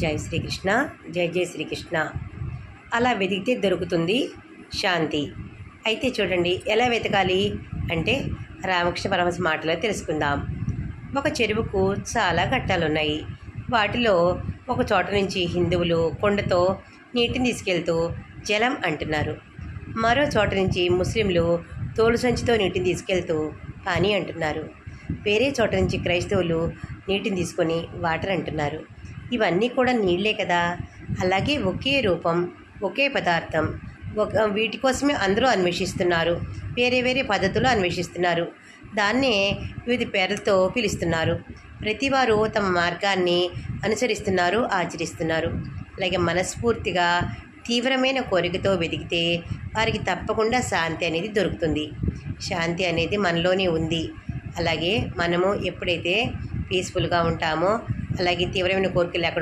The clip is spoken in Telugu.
జై శ్రీకృష్ణ జై జై శ్రీకృష్ణ. అలా వెతికితే దొరుకుతుంది శాంతి. అయితే చూడండి ఎలా వెతకాలి అంటే రామకృష్ణ పరమహంస మాటలో తెలుసుకుందాం. ఒక చెరువుకు చాలా ఘట్టాలు ఉన్నాయి వాటిలో ఒక చోట నుంచి హిందువులు కొండతో నీటిని తీసుకెళ్తూ జలం అంటున్నారు. మరో చోట నుంచి ముస్లింలు తోలు సంచితో నీటిని తీసుకెళ్తూ పానీ అంటున్నారు. వేరే చోట నుంచి క్రైస్తవులు నీటిని తీసుకొని వాటర్ అంటున్నారు. ఇవన్నీ కూడా నీళ్ళే కదా. అలాగే ఒకే రూపం ఒకే పదార్థం ఒక వీటి కోసమే అందరూ అన్వేషిస్తున్నారు. వేరే వేరే పద్ధతులు అన్వేషిస్తున్నారు. దాన్నే వివిధ పేర్లతో పిలుస్తున్నారు. ప్రతివారు తమ మార్గాన్ని అనుసరిస్తున్నారు ఆచరిస్తున్నారు. అలాగే మనస్ఫూర్తిగా తీవ్రమైన కోరికతో వెతికితే వారికి తప్పకుండా శాంతి అనేది దొరుకుతుంది. శాంతి అనేది మనలోనే ఉంది. అలాగే మనము ఎప్పుడైతే పీస్ఫుల్గా ఉంటామో అలాగే తీవ్రమైన కోరిక లేకుండా